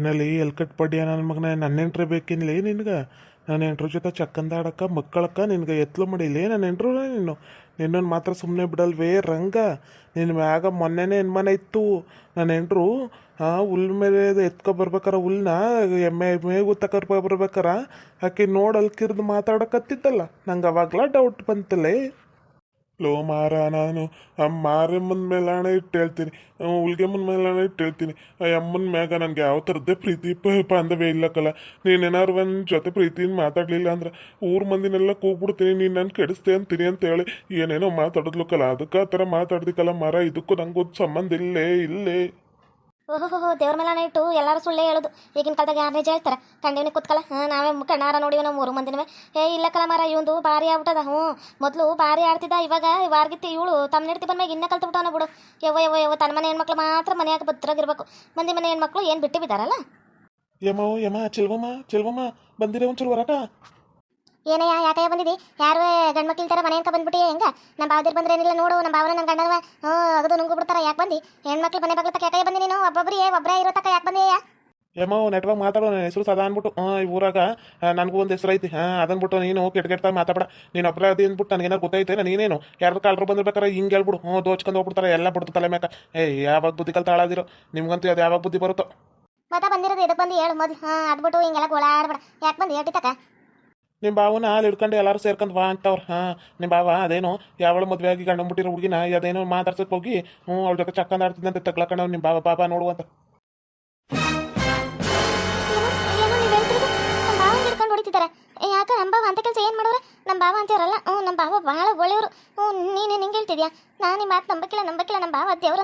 ಏನಲ್ಲಿ ಎಲ್ಕಟ್ ಪಡ್ಯ ನನ್ನ ಮಗನ ನನ್ನ ಎಂಟ್ರೆ ಬೇಕಿನ್ಲೇ ನಿನ್ಗೆ. ನನ್ನ ಎಂಟ್ರ ಜೊತೆ ಚಕ್ಕಂದಾಡಕ್ಕ ಮಕ್ಕಳಕ್ಕ ನಿನ್ಗೆ ಎತ್ಲು ಮಾಡಿಲ್ಲೇ ನನ್ನ ಎಂಟ್ರು ನೀನು. ನಿನ್ನೊಂದು ಮಾತ್ರ ಸುಮ್ಮನೆ ಬಿಡಲ್ವೇ ರಂಗ. ನಿನ್ನ ಮ್ಯಾಗ ಮೊನ್ನೆನೇ ಮನೆ ಇತ್ತು? ನನ್ನ ಎಂಟ್ರು ಆ, ಹುಲ್ ಮೇಲೆ ಎತ್ಕೊ ಬರ್ಬೇಕಾರ ಹುಲ್ನ, ಎಮ್ಮೆ ಮೇವು ತಕರ್ಕೊ ಬರ್ಬೇಕಾರ. ಆಕೆ ನೋಡಲ್ಕಿರ್ದು ಮಾತಾಡಕತ್ತಿದ್ದಲ್ಲ. ನಂಗೆ ಅವಾಗ್ಲ ಡೌಟ್ ಬಂತಲ್ಲೇ ಲೋ ಮಾರ ನಾನು. ಆ ಮಾರಮ್ಮನ ಮೇಲೆ ಹಣ ಇಟ್ಟು ಹೇಳ್ತೀನಿ. ಹುಲ್ಗೆಮ್ಮನ ಮೇಲೆ ಹಣ ಇಟ್ಟು ಹೇಳ್ತೀನಿ. ಆ ಅಮ್ಮನ ಮ್ಯಾಗ ನನಗೆ ಯಾವ ಥರದ್ದೇ ಪ್ರೀತಿ ಬಾಂಧವ್ಯ ನೀನು ನೀನೇನಾರು ಒಂದು ಜೊತೆ ಪ್ರೀತಿಯಿಂದ ಮಾತಾಡಲಿಲ್ಲ ಅಂದ್ರೆ ಊರ ಮಂದಿನೆಲ್ಲ ಕೂಗ್ಬಿಡ್ತೀನಿ, ನೀನು ನಾನು ಕೆಡಿಸ್ತೇ ಅಂತೀನಿ ಅಂತ ಹೇಳಿ ಏನೇನೋ ಮಾತಾಡಿದ್ಲಕ್ಕಲ್ಲ ಅದಕ್ಕೆ ಆ ಥರ ಮಾತಾಡ್ದಿಕ್ಕಲ್ಲ ಮರ. ಇದಕ್ಕೂ ನಂಗೂ ಸಂಬಂಧ ಇಲ್ಲೇ ಇಲ್ಲೇ. ಓಹೋ ದೇವ್ರ ಮೇಲೆ ಇಟ್ಟು ಎಲ್ಲರೂ ಸುಳ್ಳೇ ಹೇಳೋದು. ಈಗಿನ ಕಾಲದಾಗ ಯಾರು ನಿಜ ಹೇಳ್ತಾರೆ? ಕಂಡಿವ್ನಿ ಕೂತ್ಕಲ್ಲ? ನಾವೇ ಕಣ್ಣಾರ ನೋಡಿವಿ ನಾವು ಮೂರು ಮಂದಿನವೇ. ಏ, ಇಲ್ಲ ಕಲ ಮಾರ ಇವಂದು ಭಾರಿ ಆಗ್ಬಿಟ್ಟದ. ಹ್ಞೂ, ಮೊದಲು ಭಾರಿ ಆಡ್ತಿದ್ದ, ಇವಾಗ ವಾರ್ಗಿತ್ತಿ ಇವಳು ತಮ್ಮ ನೆಡ್ತಿ ಬಂದ್ಮ್ಯಾಗ ಇನ್ನೂ ಕಲ್ತು ಬಿಟ್ಟವನ ಬಿಡು. ಯವ್ವ ಯವ್ವ ಯವ್ವ, ತನ್ನ ಮನೆ ಹೆಣ್ಮಕ್ಳು ಮಾತ್ರ ಮನೆಯಾಗ ಭದ್ರಾಗಿರ್ಬೇಕು ಮಂದಿ ಮನೆ ಹೆಣ್ಮಕ್ಳು ಏನು ಬಿಟ್ಟು ಬಿದ್ದಾರಲ್ಲ ಯಮೋ ಯಮ ಚೆಲ್ವಮ್ಮ ಚೆಲ್ವಮ್ಮ, ಬಂದಿರೋ ಒಂಚೂರು ಹೊರಟ ಏನಯ್ಯ ಯಾಕಯ್ಯ ಬಂದಿದ್ದಿ ಯಾರು ಗಂಡ್ಮಕ್ಳು ಥರ ಮನೆ ಅಂತ ಬಂದ್ಬಿಟ್ಟಿ ಹೆಂಗ? ನಮ್ಮ ಬಾವದಿರ್ ಬಂದ್ರೆ ಏನಿಲ್ಲ ನೋಡು ನಮ್ಮ ಬಾವನ ನಮ್ಮ ಗಂಡನವ ಹ್ಞೂ ಅಗದು ನುಂಗು ಬಿಡ್ತಾರ ಯಾಕೆ ಬಂದಿ? ಹೆಣ್ಮಕ್ಳು ಮನೆ ಬಾಗ್ಲ ತಕ್ಕ ಯಾಕಯ್ಯ ಬಂದಿ ನೀನು? ಒಬ್ಬೊಬ್ಬರೇ ಒಬ್ಬರೇ ಇರೋ ತಕ್ಕ ಯಾಕೆ ಬಂದಿಯಾ ಯಮೋ ನೆಟ್ವರ್ಕ್ ಮಾತಾಡೋ ನನ್ನ ಹೆಸರು ಸದಾ ಅಂದ್ಬಿಟ್ಟು ಹಾಂ ಈ ಊರಾಗ ನನಗೂ ಒಂದು ಹೆಸರು ಐತಿ. ಹಾಂ ಅದನ್ಬಿಟ್ಟು ನೀನು ಕೆಟ್ಟ ಕೆಟ್ಟ ಮಾತಾಡ ನೀನು ಒಬ್ಬರ ಅದು ಅಂದ್ಬಿಟ್ಟು ನನಗೇನಾರು ಗೊತ್ತೈತೆ ನೀನೇನು? ಯಾರು ಕಾಲರು ಬಂದಿರ್ಬೇಕಾರೆ ಹಿಂಗೆ ಹೇಳ್ಬಿಡು. ಹ್ಞೂ ದೋಚ್ಕೊಂಡು ಹೋಗ್ಬಿಡ್ತಾರೆ ಎಲ್ಲ ಬಿಡ್ತು ತಲೆ ಮ್ಯಾಕ. ಏ ಯಾವಾಗ ಬುದ್ಧಿ ಕಲ್ತ ಹಾಳಾದಿರೋ? ನಿಮ್ಗಂತೂ ಅದು ಯಾವಾಗ ಬುದ್ಧಿ ಬರುತ್ತೋ? ಮತ್ತೆ ಬಂದಿರೋದು ಇದಕ್ಕೆ ಬಂದು ಹೇಳು ಮೊದ್ಲು. ಹಾಂ ಅದ್ಬಿಟ್ಟು ಹಿಂಗೆಲ್ಲ ಗೋಳಾಡ್ಬೇಡ. ಯಾಕೆ ಬಂದು? ತಕ? ನಿಮ್ಮ ಬಾವನ ಹಾಲು ಹಿಡ್ಕೊಂಡು ಎಲ್ಲರೂ ಸೇರ್ಕೊಂಡು ಬಾ ಅಂತವ್ರು. ಹಾಂ ನಿಮ್ಮ ಬಾವ ಅದೇನೋ ಯಾವಳು ಮದುವೆ ಆಗಿ ಗಂಡ ಮುಟ್ಟಿರೋ ಹುಡುಗಿನ ಅದೇನೋ ಮಾತಾಡ್ಸಕ್ಕೆ ಹೋಗಿ, ಹ್ಞೂ, ಅವ್ಳ ಜೊತೆ ಚಕ್ಕಂದ ಆಡ್ತಿದ್ದಂತೆ ತಗ್ಲಕೊಂಡು ನಿಮ್ಮ ಬಾವ, ಬಾಬಾ ನೋಡುವಂತ ಯಾಕೆ ನಮ್ಮ ಬಾವ ಅಂತ ಕೆಲಸ ಏನು ಮಾಡೋರು? ನಮ್ಮ ಬಾವ ಅಂತೇವ್ರಲ್ಲ ಹ್ಞೂ ನಮ್ಮ ಬಾವ ಭಾಳ ಒಳ್ಳೆಯವರು. ಹ್ಞೂ, ನೀನು ಹಿಂಗೆ ಹೇಳ್ತಿದ್ಯಾ? ನಾನು ನಿಮ್ಮ ಮಾತು ನಂಬಕ್ಕಿಲ್ಲ ನಂಬಕ್ಕಿಲ್ಲ ನಮ್ಮ ಬಾವ ದೇವ್ರು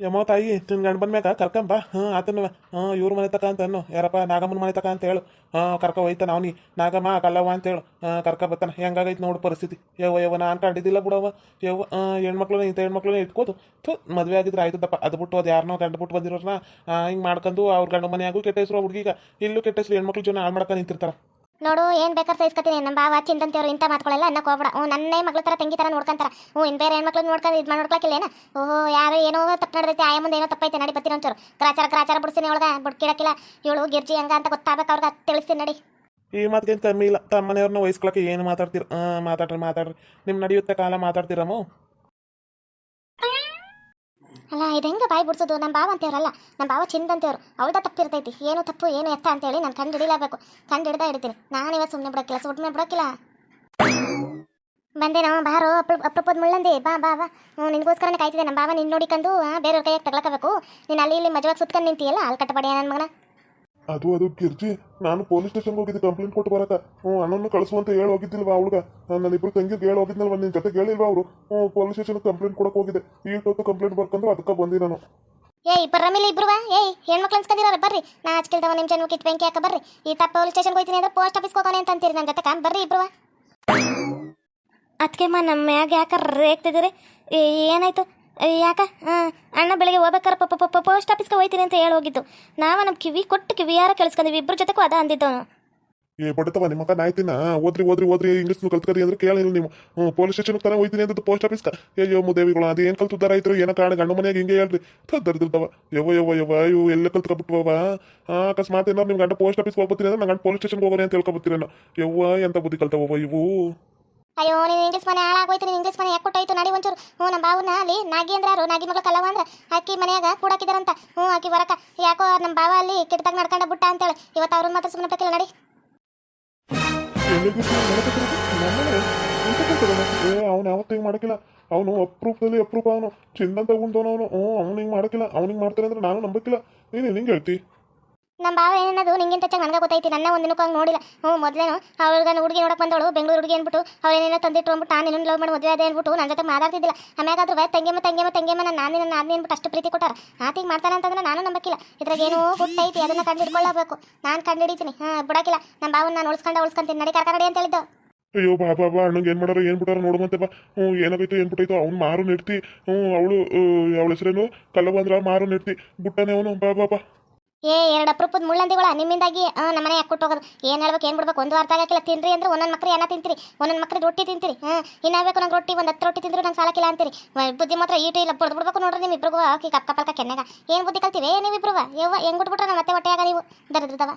ಅಂತೀವ್ರು ಯಮೋ ತಾಯಿ ನಿನ್ನ ಗಂಡ ಬಂದ್ಮ್ಯಾಗ ಕರ್ಕಂಬ ಹಾಂ ಆತನ ಹಾಂ ಇವ್ರ ಮನೆ ತಕ ಅಂತ ಅನ್ನು. ಯಾರಪ್ಪ, ನಾಗಮ್ಮನ ಮನೆ ತಕ ಅಂತ ಹೇಳು. ಹಾಂ ಕರ್ಕ ಹೋಯ್ತಾನ ಅವನಿ ನಾಗಮ್ಮ, ಕಲ್ಲವ್ವ ಅಂತ ಹೇಳು. ಹಾಂ ಕರ್ಕ ಬರ್ತಾನೆ. ಹೆಂಗಾಗೈತೆ ನೋಡು ಪರಿಸ್ಥಿತಿ. ಯವ್ವ ಯವ್ವ, ನಾನು ಕಂಡಿದ್ದಿಲ್ಲ ಬಿಡವ್ವ. ಯವ್ವ ಹೆಣ್ಮಕ್ಳು ಇಂಥ ಹೆಣ್ಮಕ್ಳನ್ನ ಇಟ್ಕೋದು ಥು, ಮದುವೆ ಆಗಿದ್ರೆ ಆಯ್ತದಪ್ಪ. ಅದು ಬಿಟ್ಟು ಅದು ಯಾರನ್ನೋ ಗಂಡ ಬಿಟ್ಟು ಬಂದಿರೋರ್ನ ಹಿಂಗೆ ಮಾಡ್ಕೊಂಡು ಅವ್ರ ಗಂಡ ಮನೆಯಾಗೂ ಕೆಟ್ಟ ಹೆಸರು ಹುಡುಗಿಗ. ಇಲ್ಲೂ ಕೆಟ್ಟ ಹೆಸರು ಹೆಣ್ಮಕ್ಳು ಜನ ಹಾಳು ಮಾಡ್ಕೊಂಡು ನಿಂತಿರ್ತಾರೆ. ನೋಡು, ಏನ್ ಬೇಕಾದ್ರೆ ಸಹಿಸ್ಕೊತೀನಿ. ನಮ್ಮ ಬಾವ ಚಿಂತಂತೇವ್ರು ಇಂಥ ಮಾತುಗಳೆಲ್ಲ ಅನ್ನಕ್ಕೆ ಹೋಗ್ಬೇಡ. ಹ್ಞೂ ನನ್ನೇ ಮಗಳ ತರ ತಂಗಿ ಥರ ನೋಡ್ಕೊಂತಾರ. ಹ್ಞೂ ಇನ್ನು ಬೇರೆ ಹೆಣ್ಮಕ್ಳು ನೋಡ್ಕೊಂಡು ಇದು ಏನ ಓಹೋ, ಯಾರು ಏನೋ ತಪ್ಪು ನಡೆದೈತೆ. ಆಯ ಮುಂದೆ ಏನೋ ತಪ್ಪೈತೆ. ನಡಿ ಬತ್ತೀರ ಒಂಚೂರು. ಕ್ರಾಚಾರ ಗ್ರಾಚಾರ ಬಿಡ್ಸಿನಿ ಒಳಗೆ ಬುಡ್ಕಿಡಕ್ಕಿಲ್ಲ ಇವಳು ಗಿರ್ಜಿ ಹಂಗ ಅಂತ ಗೊತ್ತಾಗಬೇಕು ಅವ್ರಿಗೆ. ತಿಳಿಸ್ತೀನಿ ನಡಿ. ಈ ಮಾತಿಗೇನು ಕಮ್ಮಿ ಇಲ್ಲ ತಮ್ಮ ಮನೆಯವ್ರನ್ನ ವಹಿಸ್ಕೊಳಕ್ಕೆ ಏನು ಮಾತಾಡ್ತೀರ? ಮಾತಾಡ್ರಿ ಮಾತಾಡ್ರಿ. ನಿಮ್ಮ ನಡೆಯುತ್ತೆ ಕಾಲ ಮಾತಾಡ್ತೀರಮ್ಮ? ಅಲ್ಲ, ಇದು ಹೆಂಗೆ ಬಾಯಿ ಬಿಡ್ಸೋದು? ನಮ್ಮ ಭಾವ ಅಂತೇವ್ರಲ್ಲ ನಮ್ಮ ಭಾವ ಚಿಂದ ಅಂತೇವ್ರು ತಪ್ಪು ಇರ್ತೈತಿ. ಏನು ತಪ್ಪು, ಏನು ಎತ್ತ ಅಂತೇಳಿ ನಾನು ಕಂಡು ಹಿಡಿಲೇಬೇಕು ಕಂಡು ಹಿಡ್ದಾ ಹಿಡಿತೀನಿ. ನಾನು ಇವತ್ತು ಸುಮ್ಮನೆ ಬಿಡೋಕ್ಕಿಲ್ಲ. ಸುಮ್ಮನೆ ಬಿಡೋಕ್ಕಿಲ್ಲ. ಬಂದೇನೋ ಬಾರೋ ಅಪ್ಪ ಅಪ್ರೂಪದ ಮುಳ್ಳಂದಿ. ಬಾ ಬಾ ಬಾ. ಹ್ಞೂ, ನಿನಗೋಸ್ಕರನೇ ಕಾಯ್ತಿದ್ದೆ ನಮ್ಮ ಭಾವ ನಿನ್ನ ನೋಡಿಕೊಂಡು ಬೇರೆಯವ್ರ ಕೈಯಾಗಿ ತಗೊಳಕಬೇಕು ನೀನು ಅಲ್ಲಿ ಇಲ್ಲಿ ಮಜವಾಗಿ ಸುತ್ಕೊಂಡು ನಿಂತಿಯಲ್ಲ, ಅಲ್ಲಿ ಕಟ್ಟಬಡಿಯ ನನ್ನ ಮಗನ. ಅದು ಅದು ಗಿರ್ಜಿ ನಾನು ಪೊಲೀಸ್ ಸ್ಟೇಷನ್ಗೆ ಹೋಗಿದ್ದೆ ಕಂಪ್ಲೇಂಟ್ ಕೊಟ್ಟು ಬರಕ. ಹ್ಞೂ ಅಣ್ಣನ್ನು ಕಳಿಸುವಂತ ಹೇಳಿ ಹೋಗಿದ್ದಿಲ್ವಾ ಅವಳಿಗೆ ನನ್ನ ಇಬ್ಬರು ತಂಗಿಗೆ ಹೇಳಿ ಹೋಗಿದ್ನಲ್ವ ನಿನ್ನ ಜೊತೆ ಹೇಳಿಲ್ವಾ ಅವರು? ಹ್ಞೂ ಪೊಲೀಸ್ ಸ್ಟೇಷನ್ಗೆ ಕಂಪ್ಲೇಂಟ್ ಕೊಡಕ್ಕೆ ಹೋಗಿದ್ದೆ. ಈ ಹೊತ್ತು ಕಂಪ್ಲೇಂಟ್ ಬರ್ಕೊಂಡು ಅದಕ್ಕೆ ಬಂದಿ ನಾನು. ಏಯ್ ಮೇಲೆ ಇಬ್ರು ಏಯ್ ಹೆಣ್ಮಕ್ಳು ಅನ್ಸ್ಕೊಂಡಿರೋ ಬರ್ರಿ. ನಾ ಹಚ್ಕಿಲ್ದವ ನಿಮ್ಮ ಜನ್ಮಕ್ಕೆ ಇಟ್ಟು ಬೆಂಕಿ ಹಾಕ ಬರ್ರಿ. ಈ ತಪ್ಪ ಪೊಲೀಸ್ ಸ್ಟೇಷನ್ಗೆ ಹೋಗ್ತೀನಿ ಅಂದ್ರೆ ಪೋಸ್ಟ್ ಆಫೀಸ್ಗೆ ಹೋಗೋಣ ಅಂತ ಅಂತೀರಿ ನನ್ನ ಜೊತೆ ಬರ್ರಿ ಇಬ್ರು ಮಾ ನಮ್ಮ ಮ್ಯಾಗ ಯಾಕೆ ರೇಗ್ತಿದ್ದೀರಿ? ಏನಾಯ್ತು? ಯಾಕ? ಹಾಂ ಬೆಳಿಗ್ಗೆ ಹೋಗ್ಬೇಕಾರೆ ಪಪ್ಪ ಪಪ್ಪ ಪೋಸ್ಟ್ ಆಫೀಸ್ಗೆ ಹೋಗ್ತೀನಿ ಅಂತ ಹೇಳಿ ಹೋಗಿದ್ದು. ನಾವು ನಮ್ಮ ಕಿವಿ ಕೊಟ್ಟು ಕಿವಿ ಯಾರ ಕೇಳಿಸ್ಕೊಂಡ್ವಿ? ಇಬ್ರ ಜೊತೆಗೂ ಅದ ಅಂದಿದ್ದವನು. ಏ ಬಡತವ ನಿಮ್ಮ ಮಕ್ಕ ನಾಯ್ತಿನ ಓದ್ರಿ ಓದ್ರಿ ಓದ್ರಿ ಇಂಗ್ಲೀಷ್ ಕಲ್ತ್ಕರಿ ಅಂದ್ರೆ ಕೇಳಿಲ್ಲ ನೀವು. ಹ್ಞೂ ಪೊಲೀಸ್ ಸ್ಟೇಷನ್ ತಾನೇ ಹೋಯ್ತೀನಿ ಅಂತ ಪೋಸ್ಟ್ ಆಫೀಸ್ಕ ಅಯ್ಯೋ, ಮುದೇವಿಗಳು, ಅದು ಏನು ಕಲ್ತುದಾರ ಐತ್ರು ಏನೋ ಕಾರಣ? ಗಂಡು ಮನೆಯಾಗ ಹಿಂಗೆ ಹೇಳ್ರಿ. ದರ್ದಿರ್ತಾವ ಯವ್ವ ಯವ್ವ ಯವ್ವ ಇವು ಎಲ್ಲ ಕಲ್ತ್ಕೊಬಿಟ್ವವ ಅಕಸ್ಮಾತ್ ಏನಾರು ನಿಮ್ಮ ಗಂಡ ಪೋಸ್ಟ್ ಆಫೀಸ್ಗೆ ಹೋಗ್ಬತ್ತೀನಿ ಅಂದ್ರೆ ನಾನು ಪೊಲೀಸ್ ಸ್ಟೇಷನ್ಗೆ ಹೋಗೋರೆ ಅಂತ ಹೇಳ್ಕೊಬತ್ತೀರೇನೋ ಯವ್ವ, ಎಂತ ಬುದ್ಧಿ ಕಲ್ತವ ಇವು? ಅಯ್ಯೋ, ನೀನು ಇಂಗ್ಲೀಷ್ ಮನೆ ಹಾಳಾಗೋಯ್ತು, ನೀನು ಇಂಗ್ಲೀಷ್ ಮನೆ ಯಾಕೆ ಕೊಟ್ಟಾಯ್ತು? ನಡಿ ಒಂಚೂರು, ಹ್ಞೂ, ನಮ್ಮ ಬಾವನ ಅಲ್ಲಿ ನಾಗಿ ಅಂದ್ರೆ ನಾಗಿ ಮಗಳು ಕಲ್ಲವ ಅಂದ್ರೆ? ಅಕ್ಕಿ ಮನೆಯಾಗ ಕೂಡಾಕಿದಾರಂತ ಹ್ಞೂ ಆಕಿ ಬರಕ ಯಾಕೋ ನಮ್ಮ ಬಾವ ಅಲ್ಲಿ ಕೆಟ್ಟದಾಗ ನಡ್ಕೊಂಡ ಬಿಟ್ಟ ಅಂತೇಳಿ. ಇವತ್ತು ಅವ್ರನ್ನ ಮಾತ್ರ ಸುಮ್ಮನೆ ಬೇಕಿಲ್ಲ ನಡಿ. ಅವ್ನು ಯಾವತ್ತೂ ಹಿಂಗೆ ಮಾಡಕ್ಕಿಲ್ಲ. ಅವನು ಅಪ್ರೂಪದಲ್ಲಿ ಅಪ್ರೂಪ ಅವನು. ಚಿಂದಂತ ತಗೊಂಡವನು ಅವನು. ಅವ್ನು ಹಿಂಗೆ ಮಾಡಕ್ಕಿಲ್ಲ. ಅವ್ನಿಗೆ ಮಾಡ್ತಾರೆ ಅಂದ್ರೆ ನಾನು ನಂಬಕ್ಕಿಲ್ಲ. ನೀನು ಹಿಂಗೆ ಹೇಳ್ತಿ? ನಮ್ಮ ಭಾವ ಏನದು ನಿಂಗಿಂತ ಚೆನ್ನಾಗಿ ನನಗೆ ಗೊತ್ತೈತಿ, ನನ್ನ ಒಂದು ಹಂಗೆ ನೋಡಿಲ್ಲ. ಹ್ಞೂ, ಮೊದಲೇನು ಅವ್ಳಿಗೆ ಹುಡುಗಿ ನೋಡಕ್ಕೆ ಬಂದವಳು ಬೆಂಗಳೂರು ಹುಡುಗಿ ಅಂದ್ಬಿಟ್ಟು ಅವ್ರೇನೇನೋ ತಂದಿಟ್ಟು ಅಂದ್ಬಿಟ್ಟು, ನಾನು ಇನ್ನೊಂದು ಲವ್ ಮಾಡಿ ಮದುವೆ ಅದೇ ಅಂದ್ಬಿಟ್ಟು ನನ್ನ ಜೊತೆ ಮಾತಾಡ್ತಿದ್ದಿಲ್ಲ. ಆಮ್ಯಾಗಾದ್ರೂ ತಂಗಿಯಮ್ಮ ತಂಗಿಮ್ಮ ತಂಗಿಮ್ಮ ನನ್ನ ನಾನು ನನ್ನ ನಾದಿನಿ ಅಂದ್ಬಿಟ್ಟು ಅಷ್ಟು ಪ್ರೀತಿ ಕೊಟ್ಟಾರ. ಆತಿಗೆ ಮಾಡ್ತಾನೆ ಅಂತಂದ್ರೆ ನಾನು ನಂಬಕ್ಕಿಲ್ಲ ಇದ್ರಾಗ ಏನೋ ಗೊತ್ತೈತಿ, ಅದನ್ನ ಕಂಡಿಡ್ಕೊಳ್ಳಬೇಕು ನಾನು ಕಂಡಿಡಿತೀನಿ ಹಾಂ ಬಿಡಕ್ಕಿಲ್ಲ ನಮ್ಮ ಭಾವನ ನಾನು ಉಳಿಸ್ಕೊಂಡ, ಉಳಿಸ್ಕೊಂತೀನಿ. ನಡಿ ಕರ್ಕ ನಡಿ ಅಂತ ಹೇಳಿದ್ದು ಅಯ್ಯೋ, ಬಾ ಬಾ ಬಾ, ಅಣ್ಣಂಗೆ ಏನು ಮಾಡಾರ, ಏನು ಬಿಟ್ಟಾರ ನೋಡುವಂತೆ ಬಾ. ಹ್ಞೂ, ಏನಾಗೈತೆ, ಏನು ಬಿಟ್ಟೈತೋ, ಅವ್ನು ಮಾರು ನೆಡ್ತಿ. ಹ್ಞೂ, ಅವಳು ಅವಳ ಹೆಸರೇನು? ಕಲ್ಲವ ಅಂದ್ರೆ ಮಾರು ನೆಡ್ತಿ. ಬುಟ್ಟನೇ ಅವನು. ಬಾ ಬಾ ಬಾ. ಏ, ಎರಡು ಅಪ್ರೂಪದ ಮುಳ್ಳಂದಿಗಳ, ನಿಮ್ಮಿಂದಾಗಿ ನಮ್ಮನೆ ಯಾಕೆ ಹೋಗೋದು ಏನು ಹೇಳ್ಬೇಕು, ಏನು ಬಿಡ್ಬೇಕು? ಒಂದು ಅರ್ಥ ಆಗಕ್ಕಿಲ್ಲ. ತಿನ್ರಿ ಅಂದ್ರೆ ಒಂದೊಂದು ಮಕ್ಳು ಏನ ತಿಂತೀರಿ. ಒಂದೊಂದು ಮಕ್ಳು ರೊಟ್ಟಿ ತಿಂತೀರಿ. ಹಾಂ ಇನ್ನಾಗಬೇಕು ನಂಗೆ ರೊಟ್ಟಿ, ಒಂದು ಹತ್ತು ರೊಟ್ಟಿ ತಿಂದ್ರು ನಂಗೆ ಸಾಲಕ್ಕಿಲ್ಲ ಅಂತೀರಿ. ಬುದ್ಧಿ ಮಾತ್ರ ಈಟು ಇಲ್ಲ. ಬಡ್ದು ಬಿಡ್ಬೇಕು ನೋಡ್ರಿ ನಿಮ್ಮ ಇಬ್ಬರಿಗೂ ಕಪ್ಪ ಕಪ್ಪಲ್ಕ ಕೆನ್ನೆಗ. ಏನು ಬುದ್ಧಿ ಕಲ್ತೀವಿ? ನೀವಿಬ್ರು ಯವ್ವ, ಹೆಂಗೆ ಬಿಟ್ಬಿಟ್ರೆ? ನಮ್ಮ ಮತ್ತೆ ಹೊಟ್ಟೆಯಾಗ ನೀವು. ದರಿದ್ರದವ.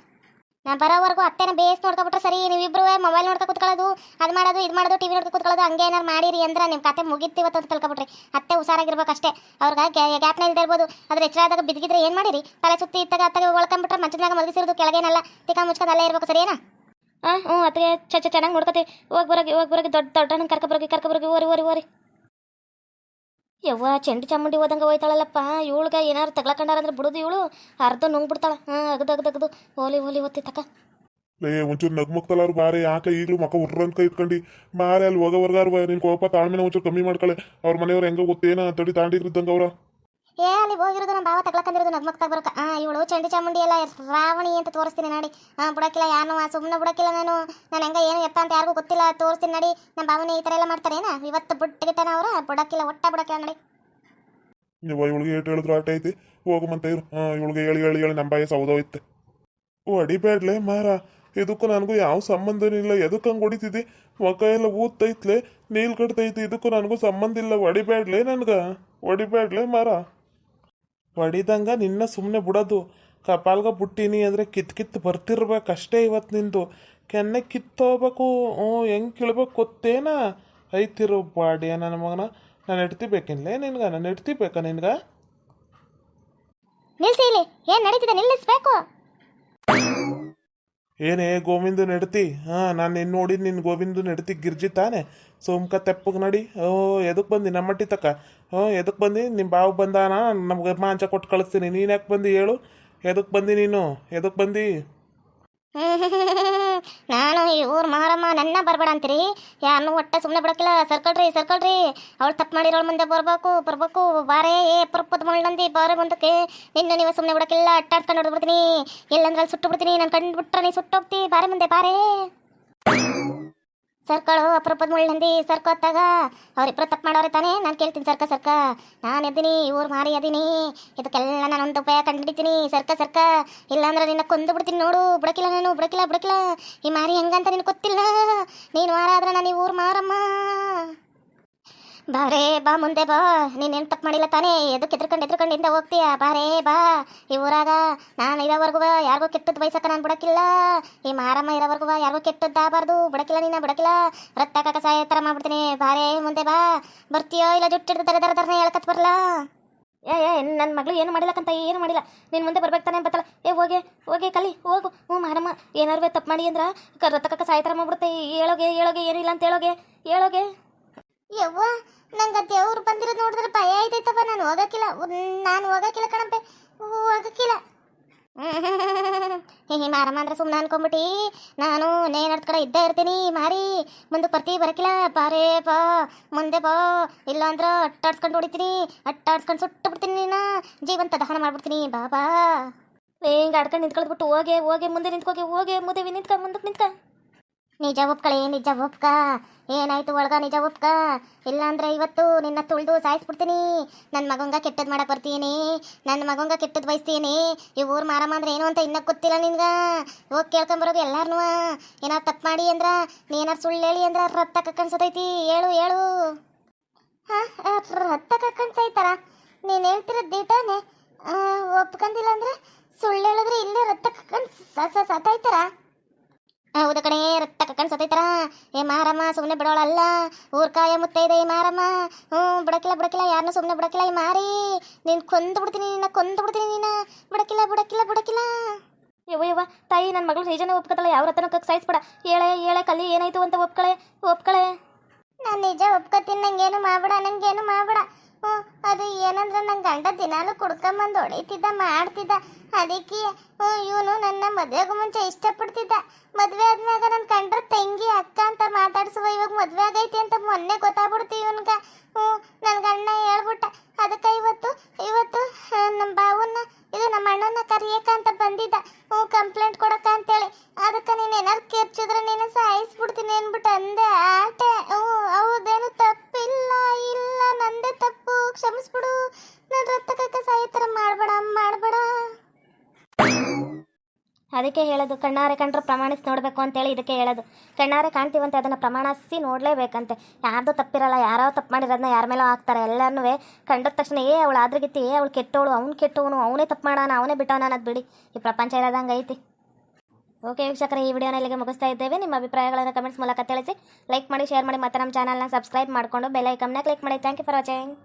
ನಾ ಬರೋವರೆಗೂ ಅತ್ತೆನ ಬೇಸ್ ನೋಡ್ಕೊಬಿಟ್ರೆ ಸರಿ, ನೀವಿಬ್ರು ಮೊಬೈಲ್ ನೋಡ್ಕೊ ಕುತ್ಕೊಳ್ಳೋದು, ಅದು ಮಾಡೋದು, ಇದು ಮಾಡೋದು ಟಿವಿ ನೋಡ್ತಾ ಕುತ್ಕೊಳ್ಳೋದು, ಹಂಗೆ ಏನಾರು ಮಾಡಿರಿ ಅಂದ್ರೆ ನಿಮ್ಮ ಕತೆ ಮುಗಿತ್ತು ಇವತ್ತು ಅಂತ ತಿಳ್ಕೊಬಿಟ್ರಿ. ಅತ್ತೆ ಹುಷಾರಾಗಿರ್ಬೇಕು ಅಷ್ಟೇ. ಅವ್ರಿಗೆ ಗ್ಯಾಪ್ನ ಇಲ್ಲದೆ ಇರ್ಬೋದು. ಅದ್ರ ಎಚ್ಚರಾದಾಗ ಬಿದ್ದಿದ್ರೆ ಏನು ಮಾಡಿರಿ? ತಲೆ ಸುತ್ತಿ ಇತ್ತಾಗ ಅತ್ತಾಗ ಒಳ್ಕೊಂಬಿಟ್ರೆ ಮಂಚದಾಗ ಮಲಗಿಸಿರೋದು ಕೆಳಗೇನಲ್ಲ ತಿಕ್ಕ ಮುಚ್ಕೊಂಡು ಅಲ್ಲೇ ಇರ್ಬೇಕು ಸರಿನಾ? ಹಾಂ ಹ್ಞೂ ಚ ಚೆನ್ನಾಗಿ ನೋಡ್ಕೊತೀವಿ ಹೋಗಿ ಬರೋಗಿ ಹೋಗಿ ಬರೋಗಿ ದೊಡ್ಡ ದೊಡ್ಡ ಕರ್ಕೊಬರೋಗಿ ಕರ್ಕೊಬರೋಗಿ ಓರಿ ಓರಿ ಓರಿ ಯವ್ವ, ಚೆಂಡು ಚಾಮುಂಡಿ ಹೋದಂಗೆ ಹೋಯ್ತಾಳಲ್ಲಪ್ಪ. ಇವಳಿಗೆ ಏನಾರು ತಗ್ಲಕೊಂಡಾರ ಅಂದ್ರೆ ಬಿಡೋದು ಇವಳು. ಅರ್ಧ ನುಂಗ್ಬಿಡ್ತಾಳ. ಹಾಂ, ಅಗದು ಅಗದು ಹೋಲಿ ಓಲಿ ಒತ್ತಿ ತಕ. ಲೇ, ಒಂಚೂರು ನಗ್ಮಕ್ತಲಾರು ಬಾರೆ. ಯಾಕೆ ಈಗಲೂ ಮಕ್ಕ ಉರ್ರಂತ ಕೈ ಇಟ್ಕೊಂಡು? ಬಾರೆ ಅಲ್ಲಿ ಹೋಗೋವರ್ಗಾರು ನಿನ್ ಕೋಪ ತಾಳ್ಮೆನ ಒಂಚೂರು ಕಮ್ಮಿ ಮಾಡ್ಕೊಳ್ಳೆ ಅವ್ರ ಮನೆಯವ್ರು ಹೆಂಗ ಗೊತ್ತೇನ ತಡಿ ಇದ್ದಂಗೆ ಅವ್ರ. ಏ ಅಲ್ಲಿ ಹೋಗಿರೋದು ನಮ್ಮ ಬಾವ ನಗ್ಮಗ್ ನಗ್ಮಕ್ತಾಗ ಬರಕ. ಆ, ಇವಳು ಚಂಡಿ ಚಾಮುಂಡಿ ಎಲ್ಲ ರಾವಣಿ ಅಂತ ತೋರಿಸ್ತೀನಿ ನೋಡಿ. ಹಾಂ ಬಿಡಕ್ಕಿಲ್ಲ ಆ ಸುಮ್ಮನೆ ಬಿಡಕ್ಕಿಲ್ಲ ನಾನು. ನಾನು ಹೆಂಗ ಏನು ಎತ್ತ ಅಂತ ಯಾರಿಗೂ ಗೊತ್ತಿಲ್ಲ, ತೋರಿಸ್ತೀನಿ ನೋಡಿ. ನಮ್ಮ ಭಾವನೆ ಈ ಥರ ಎಲ್ಲ ಮಾಡ್ತಾರೇನ ಇವತ್ತು ಬಿಟ್ಟಿಗಿಟ್ಟನ ಅವರು, ಬಿಡಕ್ಕಿಲ್ಲ, ಒಟ್ಟ ಬಿಡಕ್ಕಿಲ್ಲ ನೋಡಿ. ನೀವು ಇವಳಿಗೆ ಏಟು ಹೇಳಿದ್ರು ಆಟ ಐತಿ. ಹೋಗುಮಂತ ಇರು. ಹಾಂ ಇವಳಿಗೆ ಹೇಳಿ ಹೇಳಿ ಹೇಳಿ ನಮ್ಮ ಬಾಯಿ ಸೌದೋಯ್ತೆ ಅಡಿಬೇಡ್ಲೆ ಮಾರ. ಇದಕ್ಕೂ ನನಗೂ ಯಾವ ಸಂಬಂಧನೂ ಇಲ್ಲ. ಎದಕ್ಕೆ ಹಂಗೆ ಹೊಡಿತಿದ್ದಿ ಮೊಕ ಎಲ್ಲ ಊದ್ತೈತ್ಲೆ ನೀಲ್ ಕಟ್ತೈತಿ ಇದಕ್ಕೂ ನನಗೂ ಸಂಬಂಧ ಇಲ್ಲ. ಹೊಡಿಬೇಡ್ಲೆ ನನ್ಗೆ. ಹೊಡಿಬೇಡ್ಲೆ ಮಾರ. ಹೊಡಿದಂಗ ನಿನ್ನ ಸುಮ್ಮನೆ ಬಿಡೋದು. ಕಪಾಲ್ಗ ಬಿಟ್ಟಿನಿ ಅಂದರೆ ಕಿತ್ ಕಿತ್ ಬರ್ತಿರ್ಬೇಕು ಅಷ್ಟೇ ಇವತ್ತು ನಿಂದು. ಕೆನ್ನೆ ಕಿತ್ತೋಗ್ಬೇಕು, ಹ್ಞೂ, ಹೆಂಗೆ ಕೇಳ್ಬೇಕು ಗೊತ್ತೇನ? ಐತಿರು ಬಾಡಿ ನನ್ನ ಮಗನ. ನಾನು ಎಡ್ತಿ ಬೇಕಿನ್ಲೇ ನಿನ್ಗೆ? ನಾನು ಇಡ್ತಿಬೇಕಾ ನಿನ್ಗೆ? ನಿಲ್ಸಿ ಇಲ್ಲಿ. ಏನು ನಡೀತಿದೆ? ನಿಲ್ಲಿಸ್ಬೇಕು. ಏನೇ ಗೋವಿಂದು ನಡ್ತಿ? ಹಾಂ, ನಾನು ನಿನ್ನ ನೋಡಿ ನಿನ್ನ ಗೋವಿಂದ ನಡ್ತಿ ಗಿರ್ಜಿ ತಾನೆ. ಸೋಮ್ಕ ತೆಪ್ಪಗೆ ನಡಿ. ಓ ಎದಕ್ಕೆ ಬಂದಿ ನಮ್ಮ ಮಟ್ಟಿ ತಕ್ಕ ಹ್ಞೂ ಎದಕ್ಕೆ ಬಂದು? ನಿಮ್ಮ ಬಾವು ಬಂದಾನ? ನಮ್ಗೆ ಮಾಂಚ ಕೊಟ್ಟು ಕಳಿಸ್ತೀನಿ. ನೀನು ಯಾಕೆ ಬಂದು ಹೇಳು? ಎದಕ್ಕೆ ಬಂದಿ ನೀನು? ಎದಕ್ಕೆ ಬಂದು? ನಾನು ಈ ಊರ್ ಮಾರಮ್ಮ ನನ್ನ ಬರ್ಬೇಡ ಅಂತೀರಿ? ಯಾರನ್ನೂ ಒಟ್ಟ ಸುಮ್ಮನೆ ಬಿಡಕ್ಕಿಲ್ಲ. ಸರ್ಕೊಳ್ರಿ ಸರ್ಕೊಳ್ರಿ. ಅವಳು ತಪ್ಪು ಮಾಡಿರೋಳ ಮುಂದೆ ಬರ್ಬೇಕು ಬರ್ಬೇಕು. ಬಾರೇ, ಏ ಪರ್ಪದ ಮುಳ್ಳಂದಿ ಬಾರೆ ಮುಂದಕ್ಕೆ. ನಿನ್ನ ನೀವು ಸುಮ್ಮನೆ ಬಿಡಕ್ಕಿಲ್ಲ. ಅಟ್ಟಾಡ್ಸ್ಕೊಂಡು ಹೊಡ್ಬಿಡ್ತೀನಿ ಎಲ್ಲಂದ್ರೆ ಅಲ್ಲಿ ಸುಟ್ಟು ಬಿಡ್ತೀನಿ. ನಾನು ಕಂಡು ಬಿಟ್ರೆ ನೀ ಸುಟ್ಟೋಗ್ತಿ. ಬಾರೆ ಮುಂದೆ, ಬಾರೇ. ಸರ್ಕಳು ಅಪರೂಪದ ಮುಳ್ಳಂದಿ ಸರ್ಕೋತ್ತಾಗ ಅವ್ರಿಬ್ರು ತಪ್ಪು ಮಾಡೋರೆ ತಾನೇ? ನಾನು ಕೇಳ್ತೀನಿ ಸರ್ಕ ಸರ್ಕ. ನಾನು ಎದ್ದೀನಿ ಊರು ಮಾರಿ ಅದೀನಿ ಇದಕ್ಕೆಲ್ಲ ನಾನು ಒಂದು ಉಪಾಯ ಕಂಡುಹಿಡಿತೀನಿ ಸರ್ಕ ಸರ್ಕ. ಇಲ್ಲಾಂದ್ರೆ ನಿನ್ನ ಕೊಂದು ಬಿಡ್ತೀನಿ ನೋಡು. ಬಿಡಕಿಲ್ಲ ನಾನು, ಬಿಡಕಿಲ್ಲ ಬಿಡಕಿಲ್ಲ. ಈ ಮಾರಿ ಹೆಂಗಂತ ನಿನಗೆ ಗೊತ್ತಿಲ್ಲ. ನೀನು ಮಾರಾದ್ರೆ ನಾನು ಈ ಊರು ಮಾರಮ್ಮ. ಬಾರೇ ಬಾ ಮುಂದೆ ಬಾ. ನೀನೇನು ತಪ್ಪು ಮಾಡಿಲ್ಲ ತಾನೇ. ಎದಕ್ಕೆ ಎದ್ರಕೊಂಡು ಹಿಂದೆ ಹೋಗ್ತೀಯ? ಬಾರೆ ಬಾ. ಈ ಊರಾಗ ನಾನು ಇರೋವರೆಗೂ ಯಾರಿಗೂ ಕೆಟ್ಟದ್ದು ಬಯಸಕ್ಕ ನಾನು ಬಿಡಕ್ಕಿಲ್ಲ ಈ ಮಾರಮ್ಮ ಇರೋವರೆಗೂ ಯಾರಿಗೂ ಕೆಟ್ಟದ್ದಾಗಬಾರ್ದು ಬಿಡಕ್ಕಿಲ್ಲ ನೀನು ಬಿಡಕ್ಕಿಲ್ಲ ರಕ್ತ ಕಾಕ ಸಾಯ ಥರ ಮಾಡ್ಬಿಡ್ತೀನಿ. ಬಾರೇ ಮುಂದೆ ಬಾ. ಬರ್ತೀಯೋ ಇಲ್ಲ ಜುಟ್ಟಿಡ್ದು ದರ ದರ ದರನೇ ಹೇಳ್ಕತ್ ಬರಲ್ಲ ಏ ಏ ನನ್ನ ಮಗಳು ಏನು ಮಾಡಿಲ್ಲಕ್ಕಂತ ಏನು ಮಾಡಿಲ್ಲ. ನೀನು ಮುಂದೆ ಬರ್ಬೇಕು ತಾನೆ ಬತ್ತಲ್ಲ ಏ, ಹೋಗಿ ಹೋಗಿ ಕಲಿ, ಹೋಗು. ಹ್ಞೂ ಮಾರಮ್ಮ ಏನಾರು ತಪ್ಪು ಮಾಡಿ ಅಂದ್ರ ಕ- ಸಾಯ್ತರ ಮಾಡ್ಬಿಡುತ್ತೆ. ಹೇಳೋಗೆ ಹೇಳೋಗೆ ಏನು ಇಲ್ಲ ಅಂತ ಹೇಳೋಗೆ ಹೇಳೋಗೆ. ಯವ್ವ, ನಂಗೆ ದೇವ್ರು ಬಂದಿರೋದು ನೋಡಿದ್ರೆ ಭಯ ಆಯ್ತೈತಪ್ಪ ನಾನು ಹೋಗಕ್ಕಿಲ್ಲ. ನಾನು ಹೋಗಕ್ಕಿಲ್ಲ ಕಣಪ್ಪೆ ಹೋಗಕ್ಕಿಲ್ಲ. ಹಿ ಮಾರಮ್ಮ ಅಂದ್ರೆ ಸುಮ್ಮನೆ ಅನ್ಕೊಂಬಿಟ್ಟು. ನಾನು ನೇನಡ್ ಕಡೆ ಇದ್ದೇ ಇರ್ತೀನಿ. ಮಾರಿ, ಮುಂದೆ ಬರ್ತಿ ಬರಕಿಲ್ಲ. ಬಾರೇ ಬಾ, ಮುಂದೆ ಬಾ. ಇಲ್ಲ ಅಂದ್ರೆ ಅಟ್ಟಾಡ್ಸ್ಕೊಂಡು ಹೊಡಿತೀನಿ. ಅಟ್ಟಾಡ್ಸ್ಕೊಂಡು ಸುಟ್ಟು ಬಿಡ್ತೀನಿ ನೀನು. ಜೀವಂತ ದಹನ ಮಾಡ್ಬಿಡ್ತೀನಿ. ಬಾಬಾ ಹಿಂಗೆ ಆಡ್ಕೊಂಡು ನಿಂತ್ಕೊಳ್ಬಿಟ್ಟು ಹೋಗೆ ಹೋಗೆ, ಮುಂದೆ ನಿಂತ್ಕೋಗೆ, ಹೋಗೆ ಮುಂದೆ ನಿಂತ್ಕ ಮುಂದಕ್ಕೆ ನಿಂತ್ಕ. ನಿಜ ಒಪ್ಕಳೆ, ನಿಜ ಒಪ್ಕ. ಏನಾಯ್ತು ಒಳಗ ನಿಜ ಒಪ್ಕ? ಇಲ್ಲಾಂದ್ರೆ ಇವತ್ತು ನಿನ್ನ ತುಳಿದು ಸಾಯಿಸ್ಬಿಡ್ತೀನಿ. ನನ್ನ ಮಗಂಗ ಕೆಟ್ಟದ್ ಮಾಡಕ್ ಬರ್ತೀನಿ. ನನ್ನ ಮಗಂಗ ಕೆಟ್ಟದ್ ಬಯಸ್ತೀನಿ. ಈ ಊರ್ ಮಾರಮ್ಮ ಅಂದ್ರೆ ಏನು ಅಂತ ಇನ್ನೂ ಗೊತ್ತಿಲ್ಲ ನಿನ್ಗ. ಹೋಗಿ ಕೇಳ್ಕೊಂಬರೋದು ಎಲ್ಲಾರ್ನು. ಏನಾರ ತಪ್ಪು ಮಾಡಿ ಅಂದ್ರ ಏನಾರ ಸುಳ್ಳು ಹೇಳಿ ಅಂದ್ರ ರಕ್ತ ಕಕ್ಕನ್ಸತೈತಿ ಹೇಳು ಹೇಳು ಹಾ ರಕ್ತ ನೀನ್ ನೀನು ಹೇಳ್ತಿರೋದು ದಿಟಾನೆ. ಒಪ್ಕಂದಿಲ್ಲ ಅಂದ್ರೆ ಸುಳ್ಳು ಹೇಳಿದ್ರೆ ಇಲ್ಲೇ ರಕ್ತ ಕಕ್ಕನ್ ಸತಾಯ್ತಾರ? ಹೌದು ಕಣೇ ರಕ್ತ ಕಣ್ಸತೈತರ ಸತೈತರ ಏ ಮಾರಮ್ಮ ಸುಮ್ಮನೆ ಬಿಡೋಳಲ್ಲ. ಊರ್ಕಾಯ ಮುತ್ತೈದೆ ಈ ಮಾರಮ್ಮ. ಹ್ಞೂ, ಬಿಡಕಿಲ್ಲ ಬಿಡಕಿಲ್ಲ ಯಾರನ್ನೂ ಸುಮ್ಮನೆ ಬಿಡಕಿಲ್ಲ ಈ ಮಾರಿ. ನೀನು ಕೊಂದು ಬಿಡ್ತೀನಿ ನಿನ್ನ ಕೊಂದು ಬಿಡ್ತೀನಿ ನೀನ. ಬಿಡಕಿಲ್ಲ ಬಿಡಕಿಲ್ಲ ಬಿಡಕಿಲ್ಲ. ಯವ್ವ ಯವ್ವ, ತಾಯಿ ನನ್ನ ಮಗಳು ನಿಜನೇ ಒಪ್ಕೊತಾಳೆ ಯಾವ ರತನ ಕಕ್ ಸಾಯಿಸ್ಬೇಡ ಏಳೆ ಏಳೆ ಕಲಿ ಏನಾಯ್ತು ಅಂತ ಒಪ್ಕಳೆ ಒಪ್ಕಳೆ. ನಾನು ನಿಜ ಒಪ್ಕೋತೀನಿ ನಂಗೇನು ಮಾಡ್ಬೇಡ ನಂಗೇನು ಮಾಡ್ಬೇಡ. ಹ್ಞೂ, ಅದು ಏನಂದ್ರೆ ನನ್ನ ಗಂಡ ದಿನಾಲು ಕುಡ್ಕೊಂಬಂದು ಹೊಡಿತಿದ್ದ, ಮಾಡ್ತಿದ್ದ. ಅದಕ್ಕೆ ಇವನು ನನ್ನ ಮದುವೆಗೂ ಮುಂಚೆ ಇಷ್ಟಪಡ್ತಿದ್ದ. ಮದುವೆ ಆದ್ಮ್ಯಾಗ ನನ್ನ ಕಂಡ್ರ ತಂಗಿ, ಅಕ್ಕ ಅಂತ ಮಾತಾಡ್ಸುವ ಇವಾಗ ಮದುವೆ ಆಗೈತಿ ಅಂತ ಮೊನ್ನೆ ಗೊತ್ತಾಗ್ಬಿಡ್ತು ಇವನ್ಗ. ಹ್ಞೂ ನನ್ನ ಗಂಡ ಹೇಳ್ಬಿಟ್ಟ, ಅದಕ್ಕೆ ಇವತ್ತು ಇವತ್ತು ನಮ್ಮ ಬಾವನ್ನ, ಇದು ನಮ್ಮ ಅಣ್ಣನ ಕರಿಯಕ ಅಂತ ಬಂದಿದ್ದ. ಹ್ಞೂ, ಕಂಪ್ಲೇಂಟ್ ಕೊಡಕ ಅಂತೇಳಿ. ಅದಕ್ಕೆ ಅದಕ್ಕೆ ಹೇಳೋದು, ಕಣ್ಣಾರೆ ಕಂಡ್ರೆ ಪ್ರಮಾಣಿಸಿ ನೋಡಬೇಕು ಅಂತೇಳಿ ಇದಕ್ಕೆ ಹೇಳೋದು. ಕಣ್ಣಾರೆ ಕಾಣ್ತೀವಂತೆ, ಅದನ್ನು ಪ್ರಮಾಣಿಸಿ ನೋಡಲೇಬೇಕಂತೆ. ಯಾರ್ದು ತಪ್ಪಿರಲ್ಲ ಯಾರೋ ತಪ್ಪು ಮಾಡಿರೋದನ್ನ ಯಾರ ಮೇಲೋ ಹಾಕ್ತಾರೆ. ಎಲ್ಲರೂ ಕಂಡದ ತಕ್ಷಣ, ಏ ಅವಳು ಆದ್ರಗಿತ್ತಿ, ಏ ಅವಳು ಕೆಟ್ಟವಳು ಅವ್ನು ಕೆಟ್ಟವನು ಅವನೇ ತಪ್ಪು ಮಾಡೋಣ ಅವನೇ ಬಿಟ್ಟವನ ಅನ್ನೋದು ಬಿಡಿ. ಈ ಪ್ರಪಂಚ ಇರೋದಂಗೆ ಐತಿ. ಓಕೆ ವೀಕ್ಷಕರೇ, ಈ ವಿಡಿಯೋನ ಇಲ್ಲಿಗೆ ಮುಗಿಸ್ತಾ ಇದ್ದೇವೆ. ನಿಮ್ಮ ಅಭಿಪ್ರಾಯಗಳನ್ನು ಕಮೆಂಟ್ಸ್ ಮೂಲಕ ತಿಳಿಸಿ, ಲೈಕ್ ಮಾಡಿ, ಶೇರ್ ಮಾಡಿ, ಮತ್ತೆ ನಮ್ಮ ಚಾನಲ್ನ ಸಬ್ಸ್ಕ್ರೈಬ್ ಮಾಡಿಕೊಂಡು ಬೆಲ್ ಐಕಮ್ನ ಕ್ಲಿಕ್ ಮಾಡಿ. Thank you for watching.